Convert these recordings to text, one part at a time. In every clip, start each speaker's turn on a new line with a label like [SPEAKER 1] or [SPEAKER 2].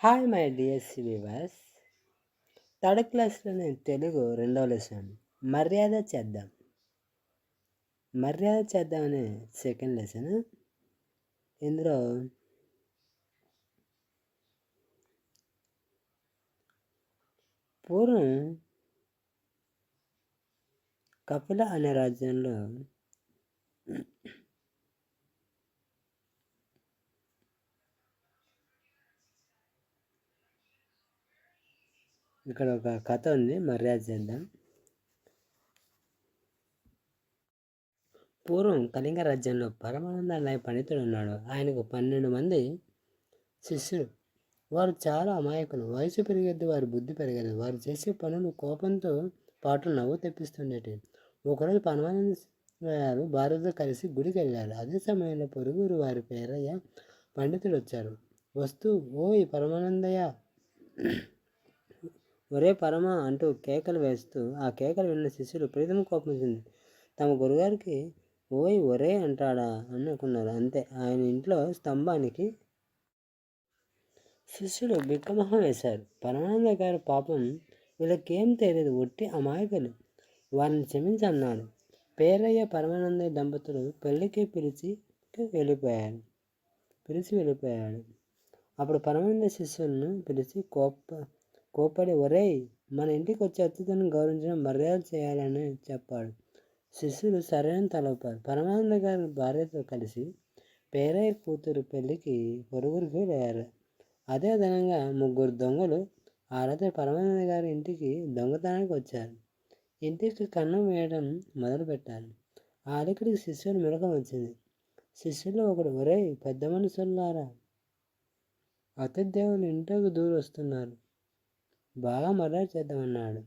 [SPEAKER 1] Hi my DSC వివాస్ third క్లాస్లోనే తెలుగు రెండవ లెసన్ మర్యాద చేద్దాం. మర్యాద చేద్దాం అనే సెకండ్ లెసన్ ఇందులో పూర్వం కపిల అనే రాజ్యంలో ఇక్కడ ఒక కథ ఉంది మర్యాద చేద్దాం. పూర్వం కళింగ రాజ్యంలో పరమానంద అనే పండితుడు ఉన్నాడు. ఆయనకు పన్నెండు మంది శిష్యులు. వారు చాలా అమాయకులు. వయసు పెరిగేది వారి బుద్ధి పెరగదు వారు చేసే పనులు కోపంతో పాటు నవ్వు తెప్పిస్తుండేటి. ఒకరోజు పరమానంద గారు భార్యతో కలిసి గుడికి వెళ్ళారు అదే సమయంలో పొరుగురు వారి పేరయ్య పండితుడు వచ్చారు వస్తూ ఓయ్ పరమానందయ్య! ఒరే పరమ అంటూ కేకలు వేస్తూ ఆ కేకలు విన్న శిష్యులు ప్రీతం కోపం తమ గురుగారికి ఓయ్ ఒరే అంటాడా? అనుకున్నారు. అంతే. ఆయన ఇంట్లో స్తంభానికి శిష్యులు బిక్కమొహం వేశారు. పరమానంద గారు పాపం వీళ్ళకేం తెలియదు ఒట్టి అమాయకులు. వారిని క్షమించన్నాడు. పేరయ్య పరమానంద దంపతులు పెళ్ళికి పిలిచి వెళ్ళిపోయారు. పిలిచి వెళ్ళిపోయాడు అప్పుడు పరమానంద శిష్యులను పిలిచి కోప కోపడి ఒరేయ్ మన ఇంటికి వచ్చే అతిథిని గౌరవించడం మర్యాద చేయాలని చెప్పాడు. శిష్యులు సరైన తలపారు. పరమానంద గారి భార్యతో కలిసి పేరయ్య కూతురు పెళ్ళికి పొరుగురికి వెళ్ళారు అదే విధంగా ముగ్గురు దొంగలు ఆ రాత్రి పరమానంద గారి ఇంటికి దొంగతనానికి వచ్చారు. ఇంటికి కన్నం వేయడం మొదలుపెట్టారు. ఆ అలికిడికి శిష్యులు మెలకం వచ్చింది. శిష్యులు ఒకడు ఒరే పెద్ద మనుషులారా అతిథి దేవులు ఇంటికి దూరం వస్తున్నారు బాగా మర్యాద చేద్దామన్నాడు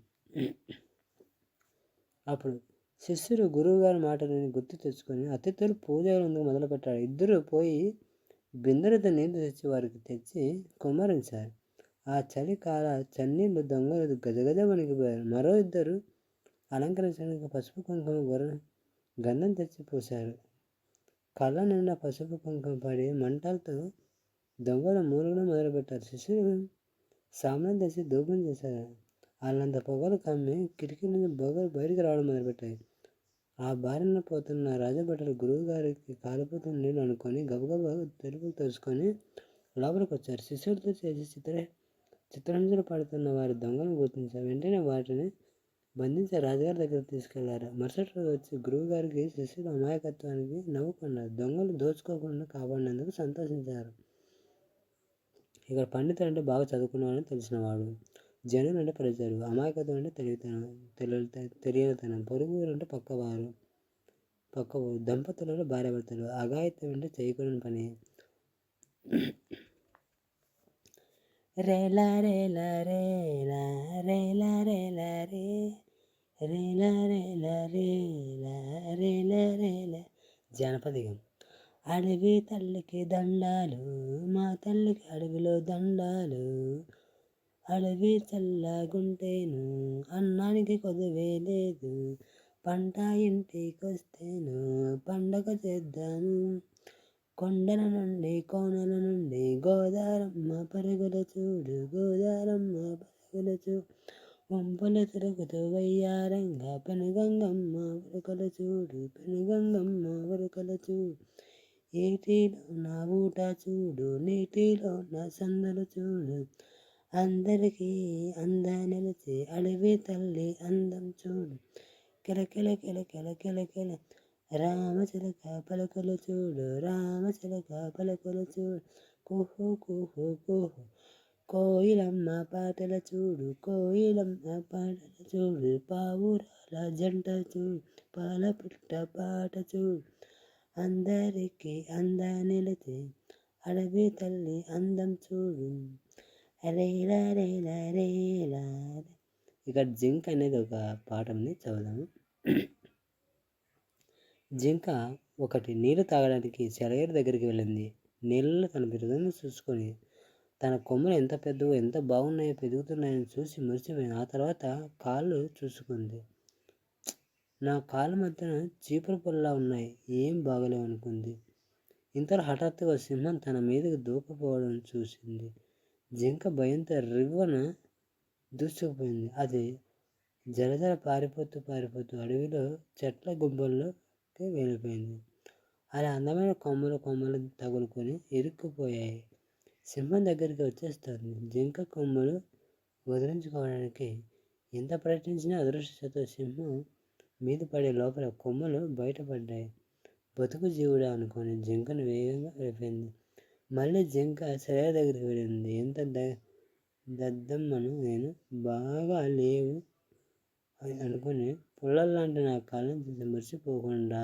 [SPEAKER 1] అప్పుడు శిష్యుడు గురువుగారి మాటలని గుర్తు తెచ్చుకొని అతిథులు పూజలు ముందుకు మొదలుపెట్టాడు ఇద్దరు పోయి బిందెలతో నీళ్ళు తెచ్చి వారికి తెచ్చి కుమ్మరించారు. ఆ చలికాల చన్నీళ్ళు దొంగలు గజగజ వణికిపోయారు. మరో ఇద్దరు అలంకరించడానికి పసుపు కుంకుమ గొర్ర గంధం తెచ్చి పూశారు. కళ్ళ నిండా పసుపు కుంకుమ పడి మంటలతో దొంగలు మూలగడం మొదలుపెట్టారు. శిష్యుడు సామాన్ తెచ్చి దూపం చేశారు. వాళ్ళంత పొగలు కమ్మి కిటికీ నుంచి పొగలు బయటికి రావడం మొదలుపెట్టాయి. ఆ బారిన పోతున్న రాజభటలు గురువు గారికి కాలిపోతున్న నీళ్ళు అనుకొని గబగబా తెలుపులు తెలుసుకొని లోపలికి వచ్చారు. శిష్యులతో చేసి చిత్ర చిత్రహింసలు పడుతున్న వారి దొంగలను గుర్తించారు. వెంటనే వాటిని బంధించి రాజుగారి దగ్గర తీసుకెళ్ళారు. మరుసటి రోజు వచ్చి గురువు గారికి శిష్యుల అమాయకత్వానికి నవ్వుకున్నారు. దొంగలు దోచుకోకుండా కాపాడినందుకు సంతోషించారు. ఇక్కడ పండితుడు అంటే బాగా చదువుకున్నాడని తెలిసినవాడు. జనులు అంటే ప్రజలు. అమాయకత్వం అంటే తెలివితనం తెలియ తెలియనితనం. పొరుగురు అంటే పక్కవారు పక్కవారు దంపతులు అంటే భార్యాభర్తలు. అఘాయిత్యం అంటే చేయకూడని పని. రేలా రేలా రేలా రేలా రేలా రే రేలా రేలా రేలా రేలా రేలా జానపదిగం అడవి తల్లికి దండాలు మా తల్లికి అడవిలో దండాలు. అడవి చల్లగుంటేను అన్నానికి కొదవే లేదు. పంట ఇంటికొస్తేను పండగ చేద్దాము. కొండల నుండి కోనల నుండి గోదారమ్మ పరుగుల చూడు గోదారమ్మ పరుగుల చూడు వంపుల తిరుగుతూ వయ్యారంగా పెనుగంగమ్మ ఉరకల చూడు పెనుగంగమ్మ ఉరకల చూడు ఏటిలో నా ఊట చూడు నీటిలో నా సందలు చూడు. అందరికీ అందా నిలిచి అడవి తల్లి అందం చూడు. కిలకిల కిలకిల కిలకిల రామచిలక పలకలు చూడు రామచిలక పలకలు చూడు. కుహు కుహు కుహు కోయిలమ్మ పాటల చూడు కోయిలమ్మ పాటల చూడు. పావురాల జంట చూడు పాలపుట్ట పాట చూడు. అందరికీ అందా నిలిచి అడవి తల్లి అందం చూడు. రేలా రేలా రేలా ఇక్కడ జింక్ అనేది ఒక పాఠంని చదువుదాము. జింక ఒకటి నీళ్ళు తాగడానికి సెలయేరు దగ్గరికి వెళ్ళింది. నీళ్ళలో తన బిరుదును చూసుకొని తన కొమ్మలు ఎంత పెద్దవో ఎంత బాగున్నాయో పెరుగుతున్నాయని చూసి మురిసిపోయింది. ఆ తర్వాత కాళ్ళు చూసుకుంది. నా కాళ్ళ మధ్యన చీపురు పొల్లా ఉన్నాయి. ఏం బాగలేవు అనుకుంది ఇంతలో హఠాత్తుగా సింహం తన మీదకి దూకపోవడం చూసింది. జింక భయంతో రివ్వన దూసుకుపోయింది. అది జలజల పారిపోతూ పారిపోతూ అడవిలో చెట్ల గుంబల్లోకి వెళ్ళిపోయింది. అలా అందమైన కొమ్మలు కొమ్మలు తగులుకొని ఇరుక్కుపోయాయి. సింహం దగ్గరికి వచ్చేస్తుంది. జింక కొమ్మలు వదిలించుకోవడానికి ఎంత ప్రయత్నించినా అదృష్టతో సింహం మీద పడే లోపల కొమ్మలు బయటపడ్డాయి. బతుకు జీవుడా అనుకొని జింకను వేగంగా వెళ్ళిపోయింది మళ్ళీ జింక శరీర దగ్గరికి వెళ్ళింది. ఎంత ద దద్దమ్మను నేను బాగా లేవు అని అనుకుని పుల్లల్లాంటి నా కాలం చూసి మర్చిపోకుండా